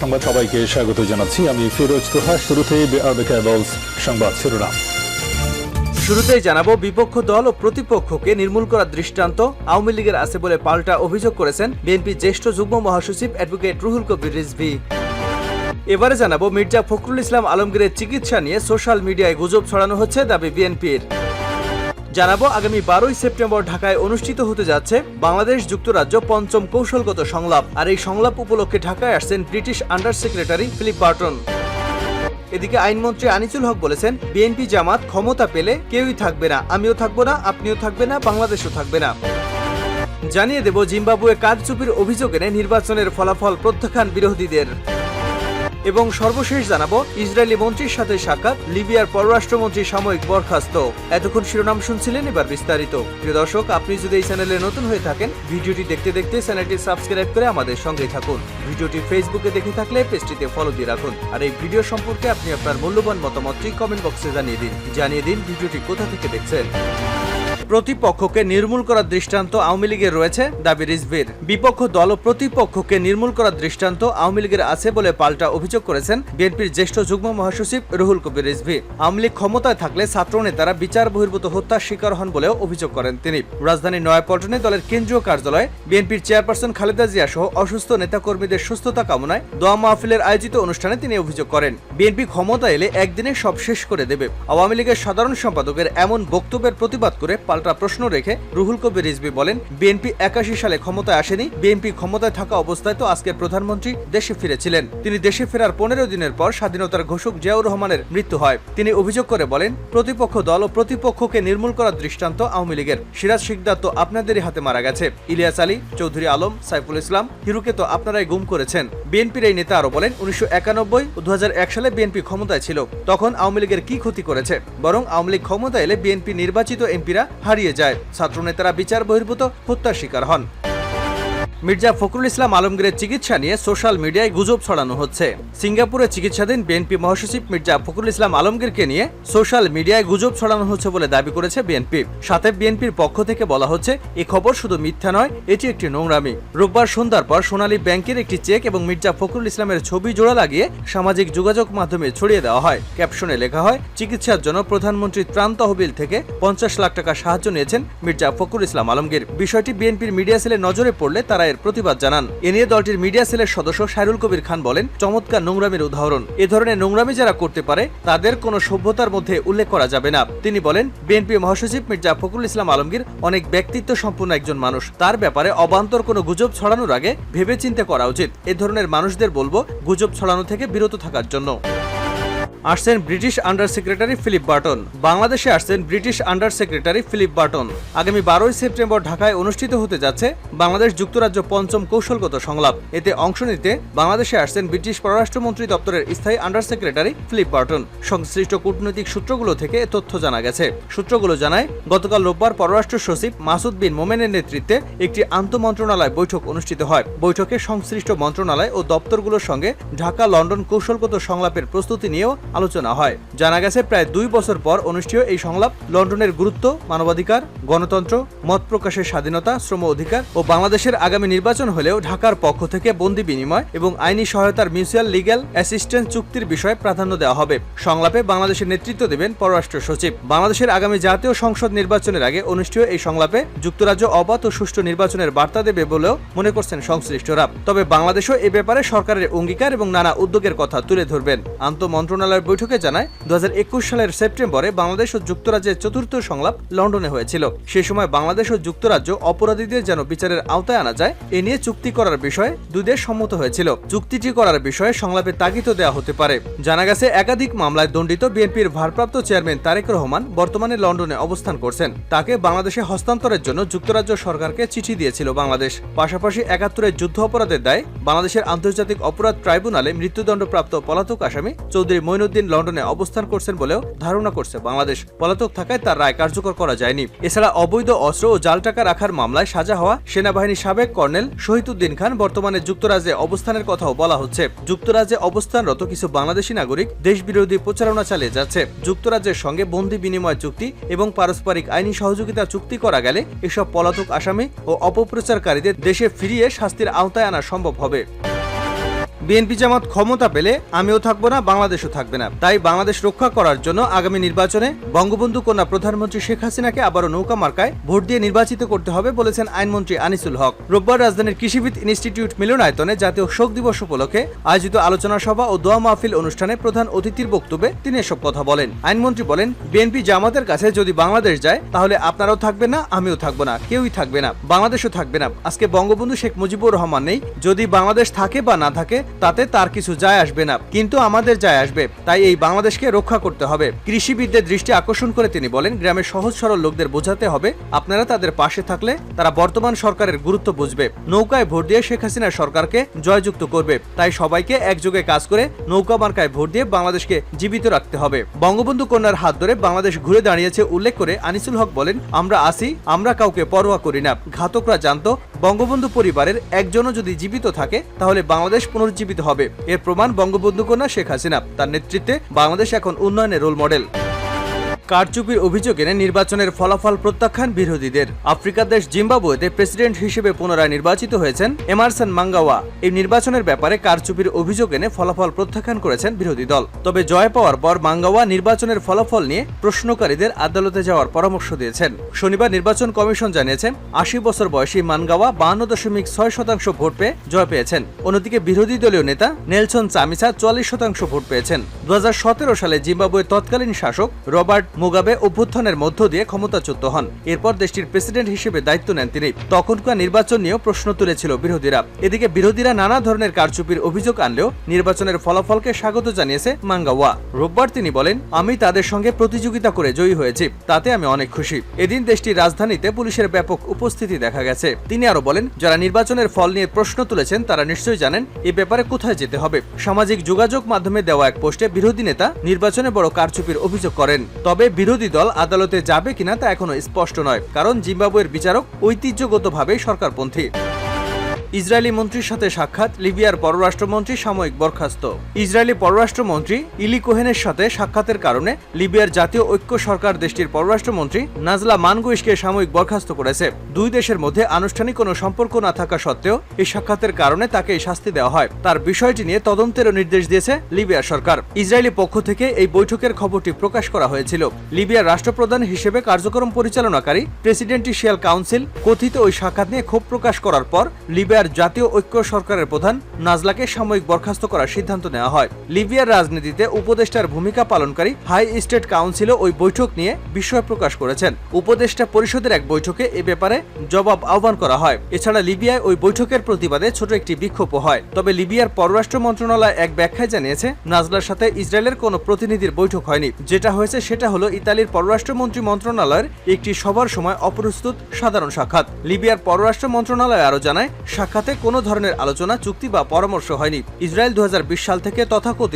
সংবাদ সবাইকে স্বাগত জানাচ্ছি। আমি ফিরোজ তোহা শুরুতেই সংবাদ শিরোনাম। শুরুতেই জানাব, বিপক্ষ দল ও প্রতিপক্ষকে নির্মূল করার দৃষ্টান্ত আওয়ামী লীগের আছে বলে পাল্টা অভিযোগ করেছেন বিএনপি জ্যেষ্ঠ যুগ্ম মহাসচিব অ্যাডভোকেট রুহুল কবির রিজভি। এবারে জানাব, মির্জা ফখরুল ইসলাম আলমগীরের চিকিৎসা নিয়ে সোশ্যাল মিডিয়ায় গুজব ছড়ানো হচ্ছে দাবি বিএনপির। জানাব, আগামী বারোই সেপ্টেম্বর ঢাকায় অনুষ্ঠিত হতে যাচ্ছে বাংলাদেশ যুক্তরাজ্য পঞ্চম কৌশলগত সংলাপ। আর এই সংলাপ উপলক্ষে ঢাকায় আসছেন British under secretary Philip Barton. এদিকে আইনমন্ত্রী আনিসুল হক বলেছেন, বিএনপি জামাত ক্ষমতা পেলে কেউই থাকবে না, আমিও থাকব না, আপনিও থাকবে না, বাংলাদেশও থাকবে না। জানিয়ে দেব, জিম্বাবুয়ে কারচুপির অভিযোগ এনে নির্বাচনের ফলাফল প্রত্যাখ্যান বিরোধীদের। এবং সর্বশেষ জানাব, ইসরায়েলি মন্ত্রীর সাথে সাক্ষাৎ লিবিয়ার পররাষ্ট্রমন্ত্রী সাময়িক বরখাস্ত। এতক্ষণ শিরোনাম শুনছিলেন এবার বিস্তারিত। প্রিয় দর্শক, আপনি যদি এই চ্যানেলে নতুন হয়ে থাকেন, ভিডিওটি দেখতে দেখতে চ্যানেলটি সাবস্ক্রাইব করে আমাদের সঙ্গে থাকুন। ভিডিওটি ফেসবুকে দেখে থাকলে পেজটিতে ফলো দিয়ে রাখুন। আর এই ভিডিও সম্পর্কে আপনি আপনার মূল্যবান মতামতটি কমেন্ট বক্সে জানিয়ে দিন। জানিয়ে দিন ভিডিওটি কোথা থেকে দেখছেন। প্রতিপক্ষকে নির্মূল করার দৃষ্টান্ত আওয়ামী লীগের রয়েছে, দাবি রিজভির। বিপক্ষ দল প্রতিপক্ষকে নির্মূল করার দৃষ্টান্ত আওয়ামী লীগের আছে বলে পাল্টা অভিযোগ করেছেন বিএনপির জ্যেষ্ঠ যুগ্ম মহাসচিব রুহুল কবির রিজভি। আওয়ামী লীগ ক্ষমতায় থাকলে ছাত্র নেতারা বিচার বহির্ভূত হত্যার শিকার হন বলেও অভিযোগ করেন তিনি। রাজধানীর নয়াপল্টনে দলের কেন্দ্রীয় কার্যালয়ে বিএনপির চেয়ারপারসন খালেদা জিয়া সহ অসুস্থ নেতাকর্মীদের সুস্থতা কামনায় দোয়া মাহফিলের আয়োজিত অনুষ্ঠানে তিনি অভিযোগ করেন। বিএনপি ক্ষমতা এলে একদিনে সব শেষ করে দেবে। আওয়ামী লীগের সাধারণ সম্পাদকের এমন বক্তব্যের প্রতিবাদ করে পাল্টা প্রশ্ন রেখে রুহুল কবির রিজভি বলেন, বিএনপি একাশি সালে ক্ষমতায় আসেনি, বিএনপি ক্ষমতায় থাকা অবস্থায় তো আজকের প্রধানমন্ত্রী দেশে ফিরেছিলেন। তিনি দেশে ফেরার পনেরো দিনের পর স্বাধীনতার ঘোষক জিয়াউর রহমানের মৃত্যু হয়। তিনি অভিযোগ করে বলেন, প্রতিপক্ষ দল ও প্রতিপক্ষকে নির্মূল করার দৃষ্টান্ত আওয়ামী লীগের। সিরাজ শিকদার তো আপনাদেরই হাতে মারা গেছে। ইলিয়াস আলী, চৌধুরী আলম, সাইফুল ইসলাম, হিরুকে তো আপনারাই গুম করেছেন। বিএনপির এই নেতা আরও বলেন, উনিশশো একানব্বই ও দু সালে বিএনপি ক্ষমতায় ছিল। তখন আওয়ামী লীগের কি ক্ষতি করেছে? বরং আওয়ামী লীগ ক্ষমতা এলে বিএনপি নির্বাচিত এমপিরা হারিয়ে যায়। ছাত্রনেতারা বিচার বহির্ভূত হত্যার শিকার হন। মির্জা ফখরুল ইসলাম আলমগীরের চিকিৎসা নিয়ে সোশ্যাল মিডিয়ায় গুজব ছড়ানো হচ্ছে। সিঙ্গাপুরে চিকিৎসাধীন বিএনপি মহাসচিব মির্জা ফখরুল ইসলাম আলমগীরকে নিয়ে সোশ্যাল মিডিয়ায় গুজব ছড়ানো হচ্ছে বলে দাবি করেছে বিএনপি। সাথে বিএনপির পক্ষ থেকে বলা হচ্ছে, এ খবর শুধু মিথ্যা নয়, এটি একটি নোংরামি। রোববার সন্ধ্যার পর সোনালী ব্যাংকের একটি চেক এবং মির্জা ফখরুল ইসলামের ছবি জোড়া লাগিয়ে সামাজিক যোগাযোগ মাধ্যমে ছড়িয়ে দেওয়া হয়। ক্যাপশনে লেখা হয়, চিকিৎসার জন্য প্রধানমন্ত্রী ত্রাণ তহবিল থেকে পঞ্চাশ লাখ টাকা সাহায্য নিয়েছেন মির্জা ফখরুল ইসলাম আলমগীর। বিষয়টি বিএনপির মিডিয়া সেলের নজরে পড়লে তারা এর প্রতিবাদ জানান। এ নিয়ে দলটির মিডিয়া সেলের সদস্য সাইরুল কবির খান বলেন, চমৎকার নোংরামির উদাহরণ। এ ধরনের নোংরামি যারা করতে পারে, তাদের কোনো সভ্যতার মধ্যে উল্লেখ করা যাবে না। তিনি বলেন, বিএনপি মহাসচিব মির্জা ফখরুল ইসলাম আলমগীর অনেক ব্যক্তিত্ব সম্পন্ন একজন মানুষ। তার ব্যাপারে অবান্তর কোনো গুজব ছড়ানোর আগে ভেবেচিন্তে করা উচিত। এ ধরনের মানুষদের বলব, গুজব ছড়ানো থেকে বিরত থাকার জন্য। আসছেন British under secretary Philip Barton. বাংলাদেশে আসছেন British under secretary Philip Barton. আগামী বারোই সেপ্টেম্বর ঢাকায় অনুষ্ঠিত হতে যাচ্ছে বাংলাদেশ যুক্তরাজ্য পঞ্চম কৌশলগত সংলাপ। এতে অংশ নিতে বাংলাদেশে আসছেন ব্রিটিশ পররাষ্ট্রমন্ত্রী দপ্তরের স্থায়ী আন্ডার সেক্রেটারি ফিলিপ বার্টন। সংশ্লিষ্ট কূটনৈতিক সূত্রগুলো থেকে তথ্য জানা গেছে। সূত্রগুলো জানায়, গতকাল রোববার পররাষ্ট্র সচিব মাসুদ বিন মোমেনের নেতৃত্বে একটি আন্তমন্ত্রণালয় বৈঠক অনুষ্ঠিত হয়। বৈঠকে সংশ্লিষ্ট মন্ত্রণালয় ও দপ্তরগুলোর সঙ্গে ঢাকা লন্ডন কৌশলগত সংলাপের প্রস্তুতি নিয়েও আলোচনা হয়। জানা গেছে, প্রায় দুই বছর পর অনুষ্ঠেয় এই সংলাপ লন্ডনের গুরুত্ব, মানবাধিকার, গণতন্ত্র, মত প্রকাশের স্বাধীনতা, শ্রম অধিকার ও বাংলাদেশের আগামী নির্বাচন হলেও ঢাকার পক্ষ থেকে বন্দি বিনিময় এবং আইনি সহায়তার মিউচুয়াল লিগ্যাল অ্যাসিস্ট্যান্স চুক্তির বিষয়ে প্রাধান্য দেওয়া হবে। সংলাপে বাংলাদেশের নেতৃত্ব দেবেন পররাষ্ট্র সচিব। বাংলাদেশের আগামী জাতীয় সংসদ নির্বাচনের আগে অনুষ্ঠেয় এই সংলাপে যুক্তরাজ্য অবাধ ও সুষ্ঠু নির্বাচনের বার্তা দেবে বলেও মনে করছেন সংশ্লিষ্টরা। তবে বাংলাদেশও এ ব্যাপারে সরকারের অঙ্গীকার এবং নানা উদ্যোগের কথা তুলে ধরবেন। আন্তঃ মন্ত্রণালয়ের বৈঠকে জানায় দু হাজার একুশ সালের সেপ্টেম্বরে বাংলাদেশ ও যুক্তরাজ্যের চতুর্থ সংলাপ লন্ডনে হয়েছিল। সে সময় বাংলাদেশ ও যুক্তরাজ্য অপরাধীদের যেন বিচারের আওতায় আনা যায়, এ নিয়ে চুক্তি করার বিষয়ে দুই দেশ সম্মত হয়েছিল। চুক্তিটি করার বিষয়ে সংলাপে তাগিদ দেওয়া হতে পারে। জানা গেছে, একাধিক মামলায় দণ্ডিত বিএনপির ভারপ্রাপ্ত চেয়ারম্যান তারেক রহমান বর্তমানে লন্ডনে অবস্থান করছেন। তাকে বাংলাদেশে হস্তান্তরের জন্য যুক্তরাজ্য সরকারকে চিঠি দিয়েছিল বাংলাদেশ। পাশাপাশি একাত্তরের যুদ্ধ অপরাধের দায় বাংলাদেশের আন্তর্জাতিক অপরাধ ট্রাইব্যুনালে মৃত্যুদণ্ডপ্রাপ্ত পলাতক আসামি চৌধুরী মইনুদ্দিন লন্ডনে অবস্থান করছেন বলেও ধারণা করছে বাংলাদেশ। পলাতক থাকায় তার রায় কার্যকর করা যায়নি। এছাড়া অবৈধ অস্ত্র ও জাল টাকা রাখার মামলায় সাজা হওয়া সেনাবাহিনীর সাবেক কর্নেল শহীদুদ্দিন খান বর্তমানে যুক্তরাজ্যে অবস্থানের কথাও বলা হচ্ছে। যুক্তরাজ্যে অবস্থানরত কিছু বাংলাদেশি নাগরিক দেশবিরোধী প্রচারণা চালিয়ে যাচ্ছে। যুক্তরাজ্যের সঙ্গে বন্দি বিনিময় চুক্তি এবং পারস্পরিক আইনি সহযোগিতা চুক্তি করা গেলে এসব পলাতক আসামি ও অপপ্রচারকারীদের দেশে ফিরিয়ে শাস্তির আওতায় আনা সম্ভব হবে। বিএনপি জামাত ক্ষমতা পেলে আমিও থাকব না, বাংলাদেশও থাকবে না। তাই বাংলাদেশ রক্ষা করার জন্য আগামী নির্বাচনে বঙ্গবন্ধু কন্যা প্রধানমন্ত্রী শেখ হাসিনাকে আবারও নৌকা মার্কায় ভোট দিয়ে নির্বাচিত করতে হবে বলেছেন আইনমন্ত্রী আনিসুল হক। রোববার রাজধানীর কৃষিবিদ ইনস্টিটিউট মিলনায়তনে জাতীয় শোক দিবস উপলক্ষে আয়োজিত আলোচনা সভা ও দোয়া মাহফিল অনুষ্ঠানে প্রধান অতিথির বক্তব্যে তিনি এসব কথা বলেন। আইনমন্ত্রী বলেন, বিএনপি জামাতের কাছে যদি বাংলাদেশ যায়, তাহলে আপনারাও থাকবেন না, আমিও থাকব না, কেউই থাকবে না, বাংলাদেশও থাকবে না। আজকে বঙ্গবন্ধু শেখ মুজিবুর রহমান নেই, যদি বাংলাদেশ থাকে বা না থাকে তাতে তার কিছু যায় আসবে না। কিন্তু আমাদের যায় আসবে, তাই এই বাংলাদেশকে রক্ষা করতে হবে। কৃষিবিদদের দৃষ্টি আকর্ষণ করে তিনি বলেন, গ্রামের সহজ সরল লোকদের বোঝাতে হবে, আপনারা তাদের পাশে থাকলে তারা বর্তমান সরকারের গুরুত্ব বুঝবে। নৌকায় ভোট দিয়ে শেখ হাসিনা সরকারকে জয়যুক্ত করবে, তাই সবাইকে একযোগে কাজ করে নৌকা মার্কায় ভোট দিয়ে বাংলাদেশকে জীবিত রাখতে হবে। বঙ্গবন্ধু কন্যার হাত ধরে বাংলাদেশ ঘুরে দাঁড়িয়েছে উল্লেখ করে আনিসুল হক বলেন, আমরা আসি, আমরা কাউকে পরোয়া করি না। ঘাতকরা জানতো বঙ্গবন্ধু পরিবারের একজনও যদি জীবিত থাকে, তাহলে বাংলাদেশ পুনর্জীবিত হবে। এর প্রমাণ বঙ্গবন্ধু কন্যা শেখ হাসিনা। তার নেতৃত্বে বাংলাদেশ এখন উন্নয়নের রোল মডেল কারচুপির অভিযোগ এনে নির্বাচনের ফলাফল প্রত্যাখ্যান বিরোধীদের। আফ্রিকার দেশ জিম্বাবুয়েতে প্রেসিডেন্ট হিসেবে পুনরায় নির্বাচিত হয়েছেন এমারসন মাঙ্গাওয়া। এই নির্বাচনের ব্যাপারে কারচুপির অভিযোগ এনে ফলাফল প্রত্যাখ্যান করেছেন বিরোধী দল। তবে জয় পাওয়ার পর মাঙ্গাওয়া নির্বাচনের ফলাফল নিয়ে প্রশ্নকারীদের আদালতে যাওয়ার পরামর্শ দিয়েছেন। শনিবার নির্বাচন কমিশন জানিয়েছেন আশি বছর বয়সী মানগাওয়া বাহান্ন দশমিক ছয় শতাংশ ভোট পেয়ে জয় পেয়েছেন। অন্যদিকে বিরোধী দলীয় নেতা নেলসন চামিসা চুয়াল্লিশ শতাংশ ভোট পেয়েছেন। দু হাজার সতেরো সালে জিম্বাবুয়ের তৎকালীন শাসক রবার্ট মুগাবে অভ্যুত্থানের মধ্য দিয়ে ক্ষমতাচ্যুত হন। এরপর দেশটির প্রেসিডেন্ট হিসেবে দায়িত্ব নেন তিনি। তখনকার নির্বাচন নিয়েও প্রশ্ন তুলেছিল বিরোধীরা। এদিকে বিরোধীরা নানা ধরনের কারচুপির অভিযোগ আনলেও নির্বাচনের ফলাফলকে স্বাগত জানিয়েছে মাঙ্গাওয়া। রোববার তিনি বলেন, আমি তাদের সঙ্গে প্রতিযোগিতা করে জয়ী হয়েছি। তাতে আমি অনেক খুশি। এদিন দেশটির রাজধানীতে পুলিশের ব্যাপক উপস্থিতি দেখা গেছে। তিনি আরও বলেন, যারা নির্বাচনের ফল নিয়ে প্রশ্ন তুলেছেন, তারা নিশ্চয়ই জানেন এ ব্যাপারে কোথায় যেতে হবে। সামাজিক যোগাযোগ মাধ্যমে দেওয়া এক পোস্টে বিরোধী নেতা নির্বাচনে বড় কারচুপির অভিযোগ করেন। তবে বিরোধী দল আদালতে যাবে কিনা তা এখনও স্পষ্ট নয় কারণ জিম্বাবুয়ের বিচারক ঐতিহ্যগতভাবে সরকারপন্থী। ইসরায়েলি মন্ত্রীর সাথে সাক্ষাৎ, লিবিয়ার পররাষ্ট্রমন্ত্রী সাময়িক বরখাস্ত। ইসরায়েলি পররাষ্ট্রমন্ত্রী ইলি কোহেনের সাথে সাক্ষাতের কারণে লিবিয়ার জাতীয় ঐক্য সরকার দেশটির পররাষ্ট্রমন্ত্রী নাজলা মানগুইশকে সাময়িক বরখাস্ত করেছে। দুই দেশের মধ্যে আনুষ্ঠানিক কোনো সম্পর্ক না থাকা সত্ত্বেও এই সাক্ষাতের কারণে তাকে এই শাস্তি দেওয়া হয়। তার বিষয়টি নিয়ে তদন্তেরও নির্দেশ দিয়েছে লিবিয়ার সরকার। ইসরায়েলি পক্ষ থেকে এই বৈঠকের খবরটি প্রকাশ করা হয়েছিল। লিবিয়ার রাষ্ট্রপ্রধান হিসেবে কার্যক্রম পরিচালনাকারী প্রেসিডেন্টিশিয়াল কাউন্সিল কথিত ওই সাক্ষাৎ নিয়ে ক্ষোভ প্রকাশ করার পর লিবিয়ার জাতীয় ঐক্য সরকারের প্রধান নাজলাকে সাময়িক বরখাস্ত করার সিদ্ধান্ত নেওয়া হয়। লিবিয়ার রাজনীতিতে উপদেষ্টার ভূমিকা পালনকারী হাই স্টেট কাউন্সিলও ওই বৈঠক নিয়ে বিস্ময় প্রকাশ করেছেন। উপদেষ্টা পরিষদের এক বৈঠকে এ ব্যাপারে জবাব আহ্বান করা হয়। এছাড়া লিবিয়ায় ওই বৈঠকের প্রতিবাদে ছোট একটি বিক্ষোভ হয়। তবে লিবিয়ার পররাষ্ট্র মন্ত্রণালয় এক ব্যাখ্যায় জানিয়েছে, নাজলার সাথে ইসরায়েলের কোনো প্রতিনিধির বৈঠক হয়নি। যেটা হয়েছে সেটা হলো ইতালির পররাষ্ট্রমন্ত্রী মন্ত্রণালয়ের একটি সভার সময় অপ্রস্তুত সাধারণ সাক্ষাৎ। লিবিয়ার পররাষ্ট্র মন্ত্রণালয় আরও জানায় সাক্ষাতে কোনো ধরনের আলোচনা, চুক্তি বা পরামর্শ হয়নি। ইসরায়েল দু হাজার বিশ সাল থেকে তথাকথিত